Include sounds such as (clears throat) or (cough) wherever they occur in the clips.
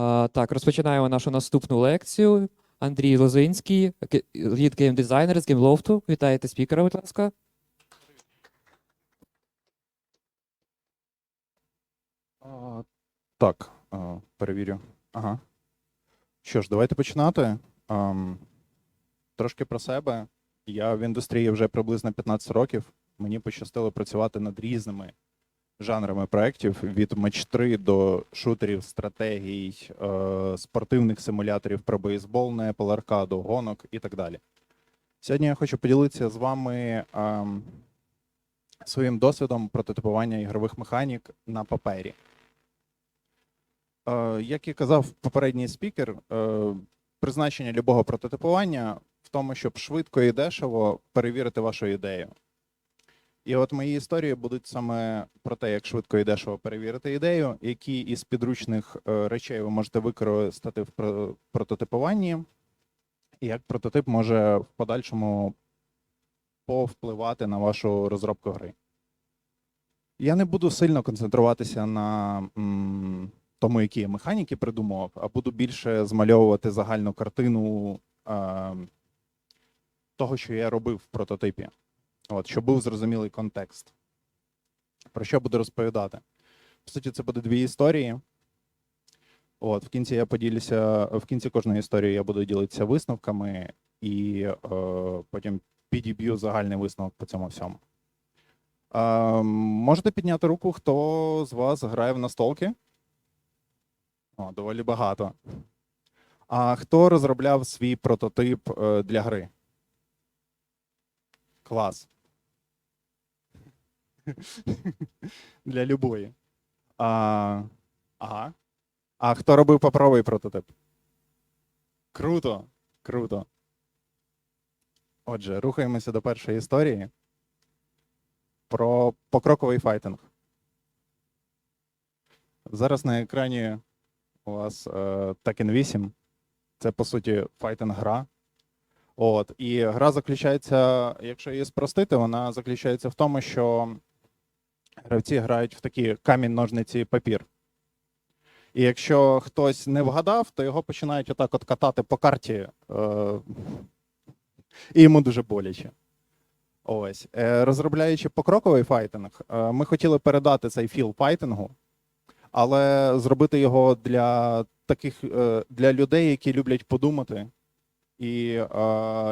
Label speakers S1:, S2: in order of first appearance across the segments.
S1: А, Так, розпочинаємо нашу наступну лекцію. Андрій Лозинський, лід геймдизайнер з геймлофту. Вітаєте спікера, будь ласка.
S2: А, так, а, перевірю. Ага. Що ж, давайте починати. Ам, трошки про себе. Я в індустрії вже приблизно 15 років. Мені пощастило працювати над різними жанрами проєктів від матч 3 до шутерів, стратегій, е, спортивних симуляторів про бейсбол, на Apple Arcade, гонок і так далі. Сьогодні я хочу поділитися з вами своїм досвідом прототипування ігрових механік на папері. Е, Як і казав попередній спікер, е, призначення любого прототипування в тому, щоб швидко і дешево перевірити вашу ідею. І от мої історії будуть саме про те, як швидко і дешево перевірити ідею, які із підручних е, речей ви можете використати в прототипуванні, і як прототип може в подальшому повпливати на вашу розробку гри. Я не буду сильно концентруватися на м, тому, які я механіки придумав, а буду більше змальовувати загальну картину е, того, що я робив в прототипі. От, щоб був зрозумілий контекст. Про що буду розповідати? По суті, це буде дві історії. От, в кінці я поділюся, в кінці кожної історії я буду ділитися висновками і е, потім підіб'ю загальний висновок по цьому всьому. Е, можете підняти руку, хто з вас грає в настолки? О, доволі багато. А хто розробляв свій прототип е, для гри? Клас. (laughs) Для любої. А, ага. А хто робив паперовий прототип? Круто. Круто. Отже, рухаємося до першої історії про покроковий файтинг. Зараз на екрані у вас е, Tekken 8. Це, по суті, файтинг-гра. От. І гра заключається, якщо її спростити, вона заключається в тому, що гравці грають в такі камінь, ножниці, папір. І якщо хтось не вгадав, то його починають отак от катати по карті, е, і йому дуже боляче. Ось. Е, розробляючи покроковий файтинг, е, ми хотіли передати цей філ файтингу, але зробити його для таких для людей, які люблять подумати і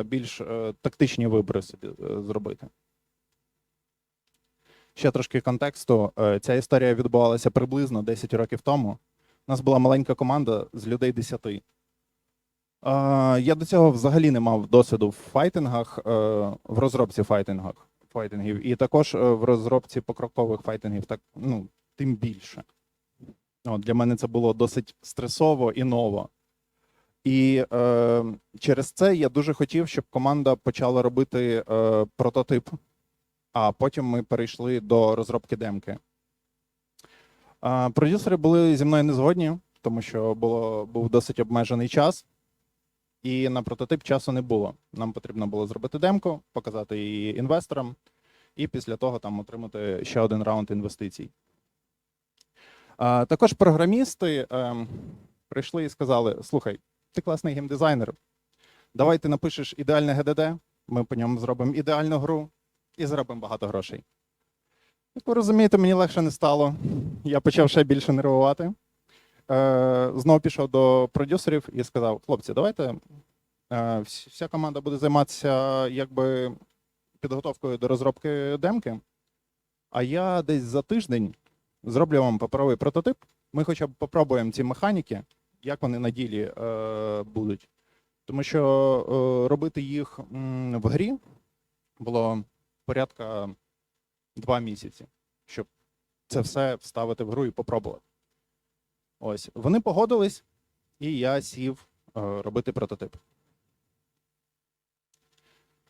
S2: більш тактичні вибори собі зробити. Ще трошки контексту. Е, Ця історія відбувалася приблизно 10 років тому. У нас була маленька команда з людей 10. Е, Я до цього взагалі не мав досвіду в файтингах, е, в розробці файтингах, файтингів, і також в розробці покрокових файтингів, так, ну, тим більше. От, для мене це було досить стресово і ново. І е, через це я дуже хотів, щоб команда почала робити е, прототип, а потім ми перейшли до розробки демки. Продюсери були зі мною не згодні, тому що було, був досить обмежений час, і на прототип часу не було. Нам потрібно було зробити демку, показати її інвесторам, і після того там отримати ще один раунд інвестицій. Також програмісти е, прийшли і сказали: слухай, ти класний геймдизайнер. Давай ти напишеш ідеальне ГДД, ми по ньому зробимо ідеальну гру і заробимо багато грошей. Як ви розумієте, мені легше не стало. Я почав ще більше нервувати. Е, знову пішов до продюсерів і сказав: хлопці, давайте е, вся команда буде займатися якби підготовкою до розробки демки. А я десь за тиждень зроблю вам паперовий прототип. Ми хоча б попробуємо ці механіки, як вони на ділі е, будуть. Тому що е, робити їх м, в грі було порядка два місяці, щоб це все вставити в гру і попробувати. Ось вони погодились, і я сів е, робити прототип.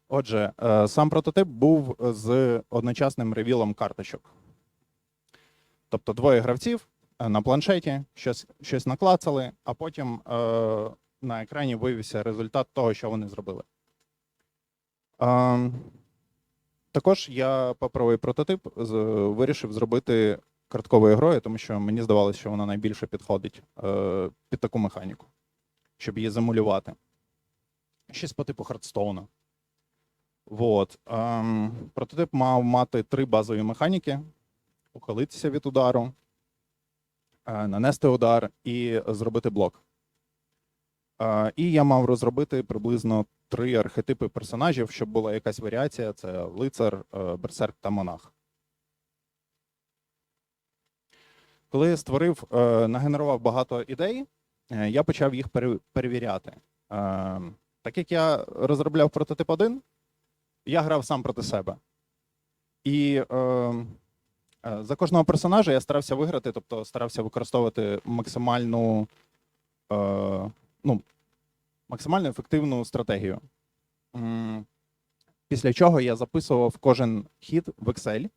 S2: Отже, е, сам прототип був з одночасним ревілом карточок. Тобто двоє гравців е, на планшеті щось, щось наклацали, а потім е, на екрані вивівся результат того, що вони зробили. Е, також я паперовий прототип вирішив зробити картковою грою, тому що мені здавалося, що вона найбільше підходить е, під таку механіку, щоб її замулювати. Щось по типу Хардстоуна. Вот. Ем, прототип мав мати три базові механіки: ухилитися від удару, е, нанести удар і зробити блок. І я мав розробити приблизно три архетипи персонажів, щоб була якась варіація: це лицар, е, берсерк та монах. Коли я створив, е, нагенерував багато ідей, е, я почав їх перевіряти. Так як я розробляв прототип 1, я грав сам проти себе. І за кожного персонажа я старався виграти, тобто старався використовувати максимальну, ну, максимально ефективну стратегію. Після чого я записував кожен хід в Excel,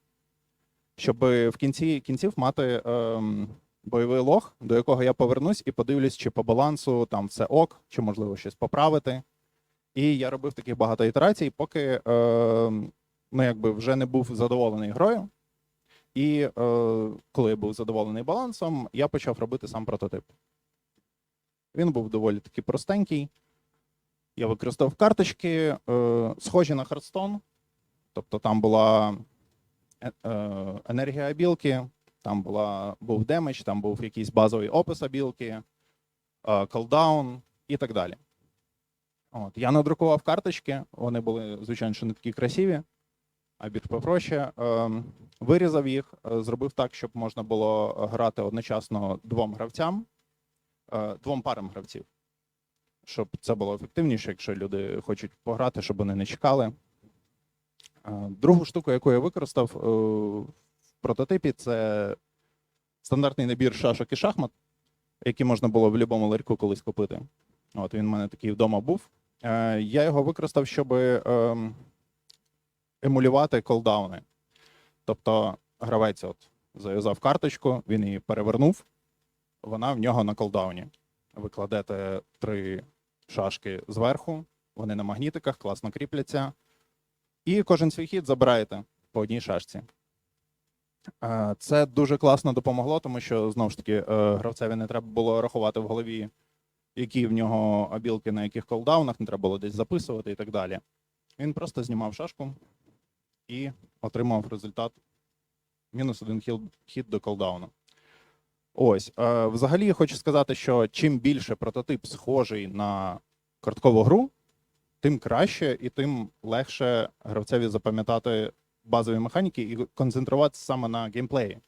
S2: щоб в кінці кінців мати ем, бойовий лог, до якого я повернусь і подивлюсь, чи по балансу там все ок, чи можливо щось поправити. І я робив таких багато ітерацій, поки ем, ну, якби вже не був задоволений грою. І е, коли я був задоволений балансом, я почав робити сам прототип. Він був доволі таки простенький. Я використав карточки, е, схожі на Hearthstone. Тобто там була е- е, енергія білки, там була, був демедж, там був якийсь базовий опис білки, е, колдаун і так далі. От. Я надрукував карточки, вони були, звичайно, що не такі красиві, а більш попроще. Вирізав їх, зробив так, щоб можна було грати одночасно двом гравцям, двом парам гравців. Щоб це було ефективніше, якщо люди хочуть пограти, щоб вони не чекали. Е, Другу штуку, яку я використав е, в прототипі, це стандартний набір шашок і шахмат, які можна було в будь-якому ларьку колись купити. От він в мене такий вдома був. Е, Я його використав, щоб ем, емулювати колдауни. Тобто гравець от зав'язав карточку, він її перевернув, вона в нього на колдауні. Ви кладете три шашки зверху, вони на магнітиках, класно кріпляться. І кожен свій хід забираєте по одній шашці. Е, Це дуже класно допомогло, тому що знову ж таки е, гравцеві не треба було рахувати в голові, які в нього абілки на яких колдаунах, не треба було десь записувати і так далі. Він просто знімав шашку і отримав результат мінус один хід до колдауну. Ось. Е, Взагалі я хочу сказати, що чим більше прототип схожий на карткову гру, тим краще і тим легше гравцеві запам'ятати базові механіки і концентруватися саме на геймплеї,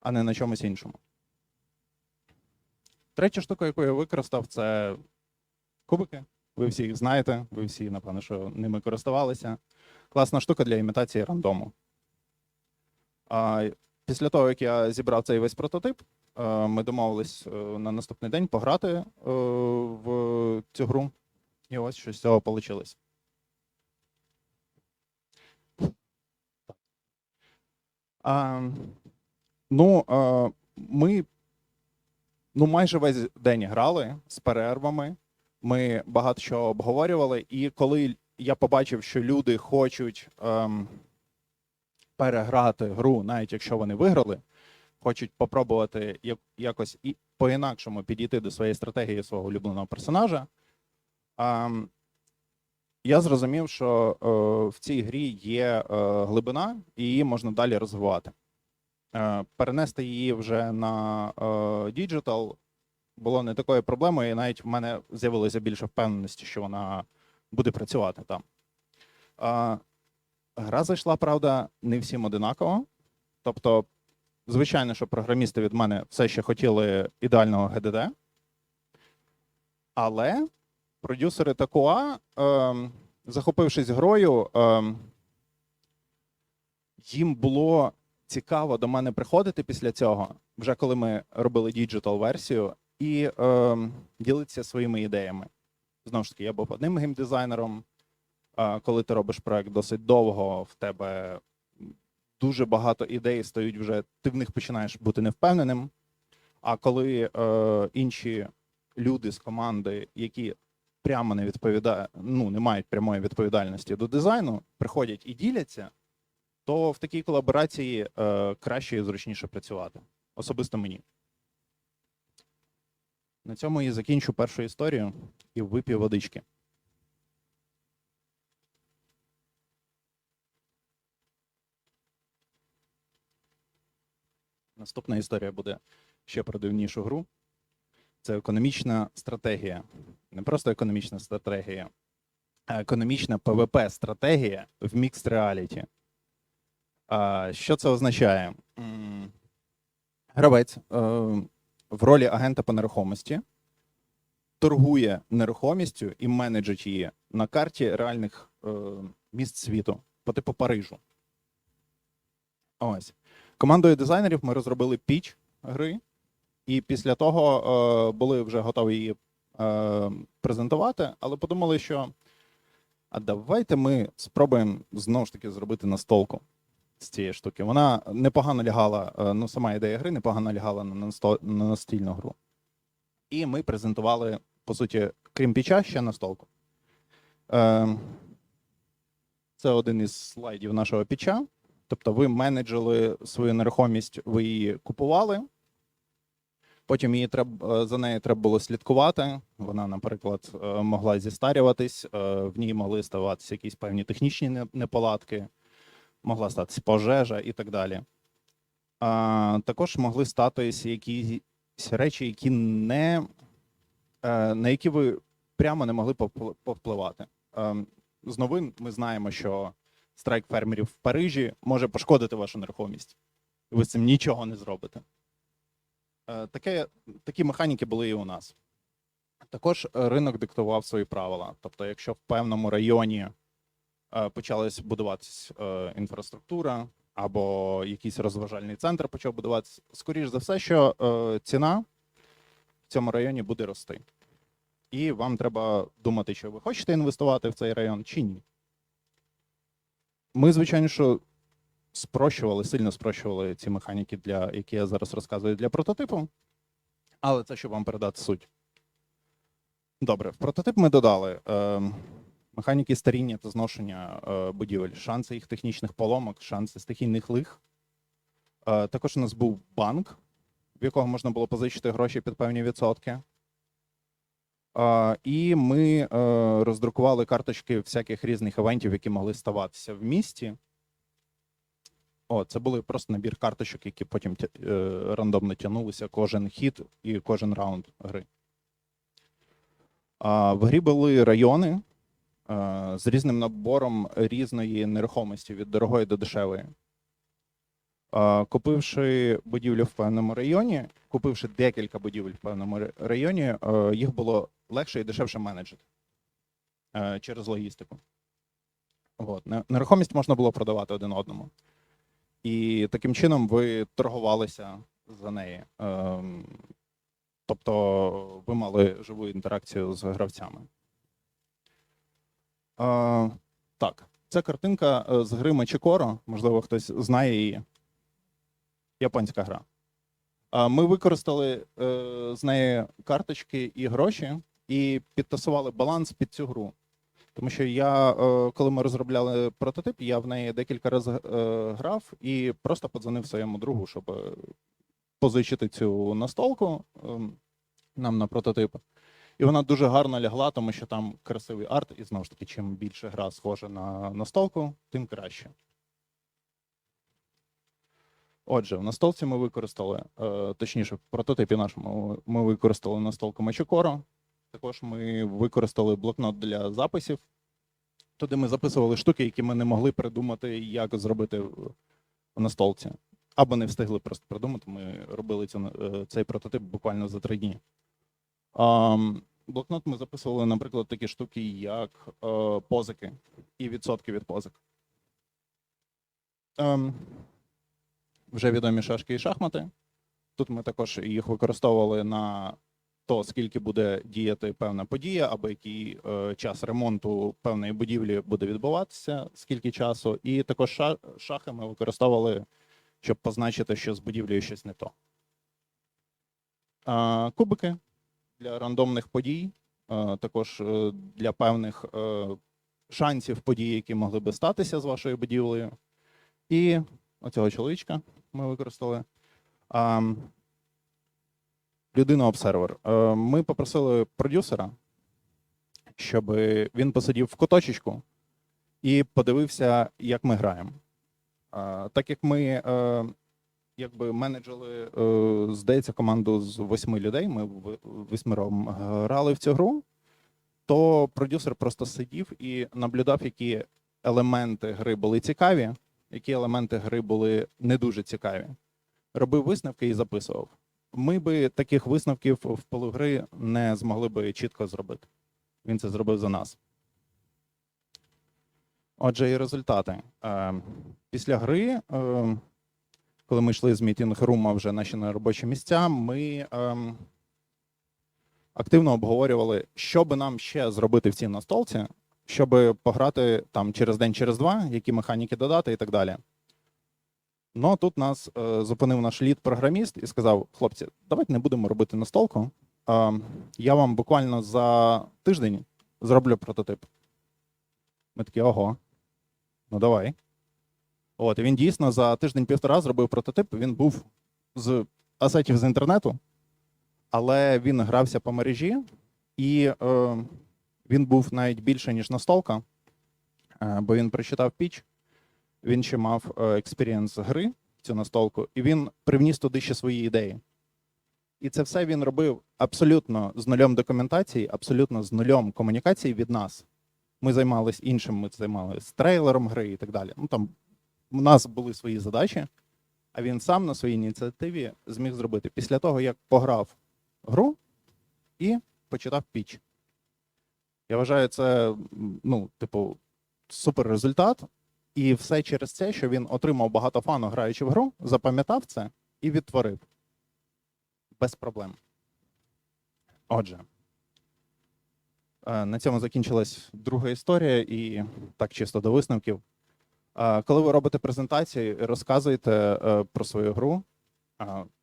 S2: а не на чомусь іншому. Третя штука, яку я використав, це кубики. Ви всі їх знаєте, ви всі, напевно, що ними користувалися. Класна штука для імітації рандому. Після того, як я зібрав цей весь прототип, е, ми домовились е, на наступний день пограти е, в цю гру. І ось що з цього вийшло. А, ну, а, ми ну, майже весь день грали з перервами. Ми багато чого обговорювали. І коли я побачив, що люди хочуть ем, переграти гру, навіть якщо вони виграли, хочуть попробувати якось і по-інакшому підійти до своєї стратегії свого улюбленого персонажа. я зрозумів, що е, в цій грі є е, глибина, і її можна далі розвивати. Е, перенести її вже на діджитал було не такою проблемою, і навіть в мене з'явилося більше впевненості, що вона буде працювати там. Гра зайшла, правда, не всім одинаково. Тобто, звичайно, що програмісти від мене все ще хотіли ідеального ГДД. Але продюсери Такуа, ем, захопившись грою, ем, їм було цікаво до мене приходити після цього, вже коли ми робили діджитал версію, і ем, ділитися своїми ідеями. Знову ж таки, я був одним геймдизайнером. Коли ти робиш проект досить довго, в тебе дуже багато ідей стають вже, ти в них починаєш бути невпевненим. А коли е, інші люди з команди, які прямо не відповідають, ну не мають прямої відповідальності до дизайну, приходять і діляться, то в такій колаборації е, краще і зручніше працювати. Особисто мені. На цьому і закінчу першу історію і вип'ю водички. Наступна історія буде ще про дивнішу гру. Це економічна стратегія. Не просто економічна стратегія, а економічна ПВП-стратегія в Reality. А, Що це означає? Гравець е, в ролі агента по нерухомості торгує нерухомістю і менеджить її на карті реальних е, міст світу, по типу Парижу. Ось. Командою дизайнерів ми розробили піч гри, і після того е, були вже готові її е, презентувати, але подумали, що а давайте ми спробуємо знову ж таки зробити настолку з цієї штуки. Вона непогано лягала, е, ну сама ідея гри непогано лягала на, настільну гру. І ми презентували, по суті, крім піча, ще настолку. Е, це один із слайдів нашого піча. Тобто ви менеджили свою нерухомість, ви її купували. Потім її треба, е, за нею треба було слідкувати. Вона, наприклад, е, могла зістарюватись, е, в ній могли ставатися якісь певні технічні неполадки, могла статися пожежа і так далі. А, також могли статися якісь речі, які не, на які ви прямо не могли повпливати. Е, З новин ми знаємо, що страйк фермерів в Парижі може пошкодити вашу нерухомість. І ви з цим нічого не зробите. Е, Таке, такі механіки були і у нас. Також ринок диктував свої правила. Тобто, якщо в певному районі е, почалась будуватись е, інфраструктура або якийсь розважальний центр почав будуватися, скоріш за все, що ціна в цьому районі буде рости. І вам треба думати, чи ви хочете інвестувати в цей район чи ні. Ми, звичайно, що спрощували, сильно спрощували ці механіки, для, які я зараз розказую для прототипу. Але це щоб вам передати суть. Добре, в прототип ми додали е, механіки старіння та зношення е, будівель, шанси їх технічних поломок, шанси стихійних лих. Е, також у нас був банк, в якого можна було позичити гроші під певні відсотки. І ми е, роздрукували карточки всяких різних івентів, які могли ставатися в місті. О, це були просто набір карточок, які потім е, рандомно тягнулися кожен хід і кожен раунд гри. В грі були райони е, з різним набором різної нерухомості від дорогої до дешевої. Купивши будівлю в певному районі, купивши декілька будівель в певному районі, е, їх було легше і дешевше менеджити е, через логістику. От. Нерухомість можна було продавати один одному. І таким чином ви торгувалися за неї. Ем, тобто ви мали живу інтеракцію з гравцями. Е, так, це картинка з гри Мачикоро. Можливо, хтось знає її. Японська гра. Ми використали е, з неї карточки і гроші і підтасували баланс під цю гру. Тому що я, е, коли ми розробляли прототип, я в неї декілька разів е, грав і просто подзвонив своєму другу, щоб позичити цю настолку ем, нам на прототип. І вона дуже гарно лягла, тому що там красивий арт, і знову ж таки, чим більше гра схожа на настолку, тим краще. Отже, в настолці ми використали, е, точніше, в прототипі нашому ми використали настолку Мачикоро. Також ми використали блокнот для записів. Туди ми записували штуки, які ми не могли придумати, як зробити в настолці. Або не встигли просто придумати. Ми робили е, цей прототип буквально за три дні. Блокнот ми записували, наприклад, такі штуки, як е, позики і відсотки від позик. Вже відомі шашки і шахмати. Тут ми також їх використовували на то, скільки буде діяти певна подія, або який е, час ремонту певної будівлі буде відбуватися, скільки часу. І також ша- шахи ми використовували, щоб позначити, що з будівлею щось не то. А, кубики для рандомних подій, е, також е, для певних е, шансів подій, які могли би статися з вашою будівлею. І оцього чоловічка ми використали. А, людину обсервер. Е, Ми попросили продюсера, щоб він посидів в куточечку і подивився, як ми граємо. Так як ми е, якби менеджили, е, здається, команду з восьми людей, ми в- восьмером грали в цю гру, то продюсер просто сидів і наблюдав, які елементи гри були цікаві, які елементи гри були не дуже цікаві. Робив висновки і записував. Ми би таких висновків в полугри не змогли би чітко зробити. Він це зробив за нас. Отже, і результати. Е, Після гри, е, коли ми йшли з мітінг-рума вже наші на робочі місця, ми ем, активно обговорювали, що би нам ще зробити в цій настолці, щоб пограти там через день, через два, які механіки додати і так далі. Ну тут нас е, зупинив наш лід-програміст і сказав: хлопці, давайте не будемо робити настолку. Е, я вам буквально за тиждень зроблю прототип. Ми такі, ого. Ну давай. От, і він дійсно за тиждень-півтора зробив прототип. Він був з асетів з інтернету, але він грався по мережі, і е, він був навіть більше, ніж настолка, е, бо він прочитав піч, він ще мав е, експірієнс гри цю настолку, і він привніс туди ще свої ідеї. І це все він робив абсолютно з нульом документації, абсолютно з нульом комунікації від нас. Ми займалися іншим, ми займалися трейлером гри і так далі. Ну там у нас були свої задачі, а він сам на своїй ініціативі зміг зробити після того, як пограв гру і почитав піч. Я вважаю, це ну, типу, супер результат. І все через це, що він отримав багато фану, граючи в гру, запам'ятав це і відтворив. Без проблем. Отже. Е, На цьому закінчилась друга історія, і так чисто до висновків. Е, Коли ви робите презентації, розказуєте е, про свою гру.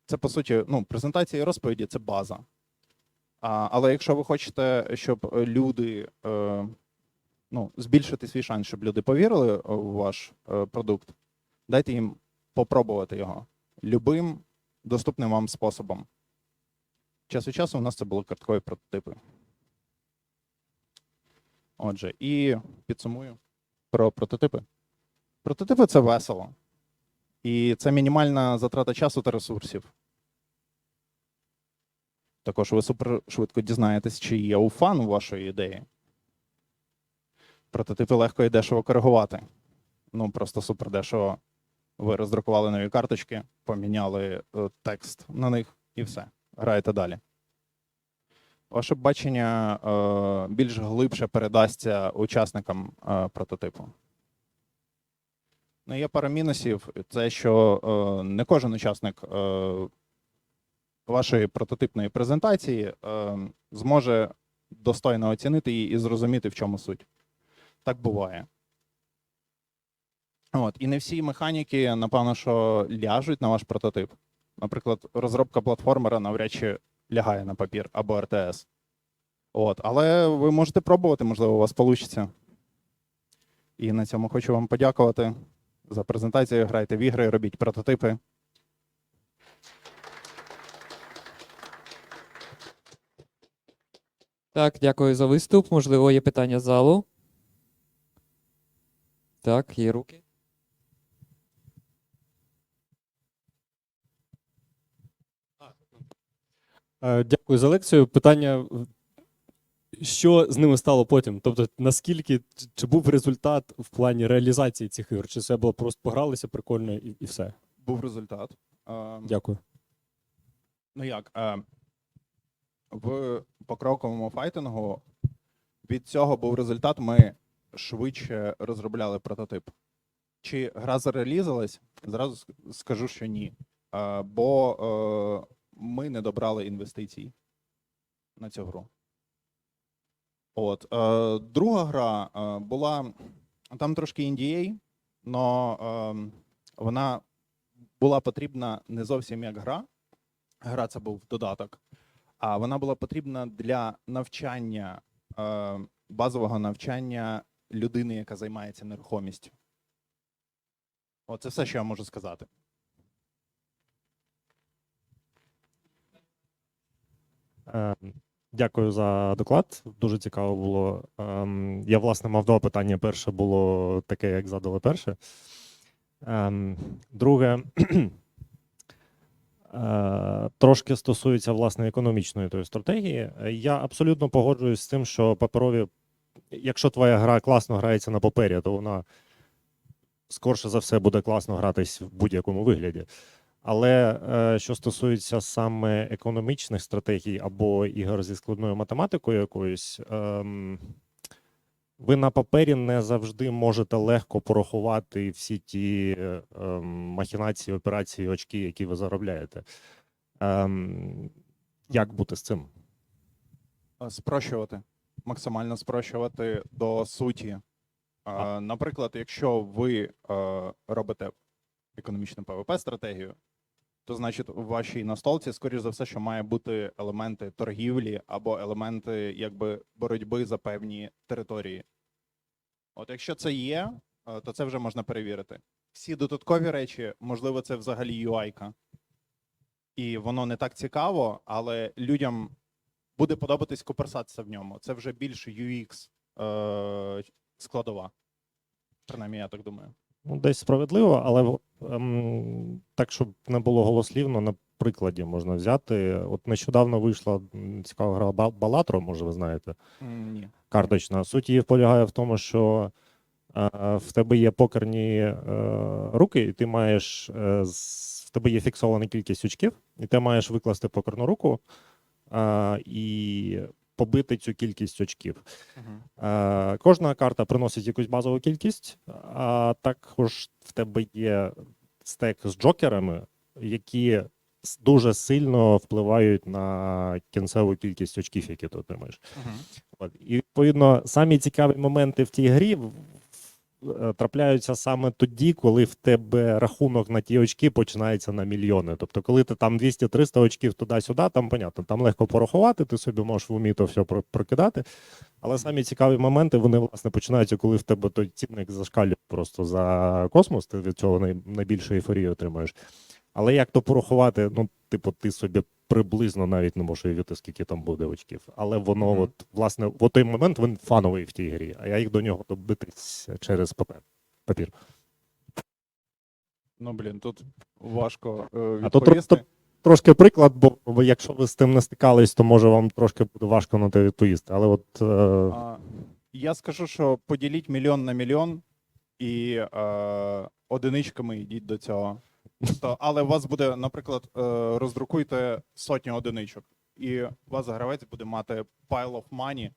S2: Це по суті, ну, презентація і розповіді це база. Але якщо ви хочете, щоб е, люди е, ну, збільшити свій шанс, щоб люди повірили у ваш е, продукт, дайте їм попробувати його любим доступним вам способом. Час від часу у нас це були карткові прототипи. Отже, і підсумую про прототипи. Прототипи це весело. І це мінімальна затрата часу та ресурсів. Також ви супер швидко дізнаєтесь, чи є у фан у вашої ідеї. Прототипи легко і дешево коригувати. Ну, просто супер дешево. Ви роздрукували нові карточки, поміняли е, текст на них і все. Граєте далі. Ваше бачення е, більш глибше передасться учасникам е, прототипу. Ну, є пара мінусів. Це що е, не кожен учасник е, вашої прототипної презентації е, зможе достойно оцінити її і зрозуміти, в чому суть. Так буває. От. І не всі механіки, напевно, що ляжуть на ваш прототип. Наприклад, розробка платформера навряд чи лягає на папір або РТС. От. Але ви можете пробувати, можливо, у вас вийде. І на цьому хочу вам подякувати за презентацію. Грайте в ігри, робіть прототипи.
S1: Так, дякую за виступ. Можливо, є питання з залу. Так, є руки.
S3: Дякую за лекцію. Питання: що з ними стало потім? Тобто, наскільки чи- був результат в плані реалізації цих ігор? Чи це було просто погралися прикольно і, і все?
S2: Був результат.
S3: Дякую.
S2: Ну як? В покроковому файтингу від цього був результат. Ми швидше розробляли прототип. Чи гра зарелізалась? Зразу скажу, що ні. Бо е, ми не добрали інвестицій на цю гру. От. Е, друга гра е, була там трошки NDA, але вона була потрібна не зовсім як гра. Гра це був додаток, а вона була потрібна для навчання, е, базового навчання людини, яка займається нерухомістю. Оце все, що я можу сказати.
S4: Е, Дякую за доклад. Дуже цікаво було. Ем, Я, власне, мав два питання. Перше було таке, як задали перше. Друге, е, (clears throat) трошки стосується власне економічної тої стратегії. Е, Я абсолютно погоджуюсь з тим, що паперові, якщо твоя гра класно грається на папері, то вона скорше за все буде класно гратись в будь-якому вигляді. Але е, що стосується саме економічних стратегій або ігор зі складною математикою якоюсь, ем, ви на папері не завжди можете легко порахувати всі ті е, махінації, операції, очки, які ви заробляєте. Ем, як бути з цим?
S2: Е, Спрощувати. Максимально спрощувати до суті. Е, Наприклад, якщо ви е, робите економічну ПВП-стратегію, то значить у вашій настолці, скоріш за все, що має бути елементи торгівлі або елементи якби боротьби за певні території. От якщо це є, е, то це вже можна перевірити. Всі додаткові речі, можливо, це взагалі UI-ка. І воно не так цікаво, але людям буде подобатись куперсатися в ньому. Це вже більш UX складова. Принаймні, я так думаю.
S4: Ну, десь справедливо, але ем, так, щоб не було голослівно, на прикладі можна взяти. От нещодавно вийшла цікава гра Балатро, може, ви знаєте.
S2: Ні.
S4: карточна. Суть її полягає в тому, що е, в тебе є покерні е, руки, і ти маєш е, в тебе є фіксована кількість очків, і ти маєш викласти покерну руку е, і побити цю кількість очків.
S2: Угу.
S4: Е, Кожна карта приносить якусь базову кількість, а також в тебе є стек з джокерами, які дуже сильно впливають на кінцеву кількість очків, які ти отримаєш.
S2: Угу.
S4: От. І відповідно, самі цікаві моменти в тій грі трапляються саме тоді, коли в тебе рахунок на ті очки починається на мільйони. Тобто, коли ти там 200-300 очків туди-сюди, там понятно, там легко порахувати, ти собі можеш в умі то все прокидати. Але самі цікаві моменти вони власне починаються, коли в тебе той цінник зашкалює просто за космос, ти від цього най- найбільше ейфорії отримуєш. Але як то порахувати, ну, типу, ти собі приблизно навіть не можеш уявити, скільки там буде очків. Але воно,
S2: Мгм.
S4: от, власне, в той момент він фановий в тій грі, а я їх до нього добитись через папер. папір.
S2: Ну, блін, тут важко е,
S4: А то Трошки приклад, бо, якщо ви з тим не стикались, то може вам трошки буде важко на те відповісти. Але от е,
S2: я скажу, що поділіть мільйон на мільйон і е, одиничками йдіть до цього. То, але у вас буде, наприклад, е, роздрукуйте сотню одиничок, і у вас гравець буде мати pile of money,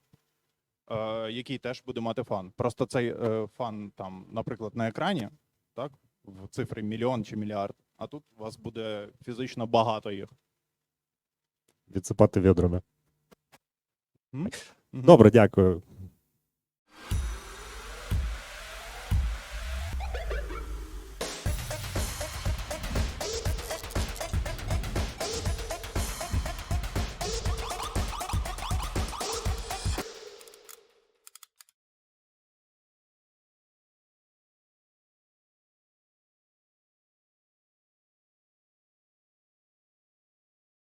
S2: е, який теж буде мати фан. Просто цей е, фан там, наприклад, на екрані, так, в цифрі мільйон чи мільярд, а тут у вас буде фізично багато їх.
S4: відсипати відрами. Добре, дякую.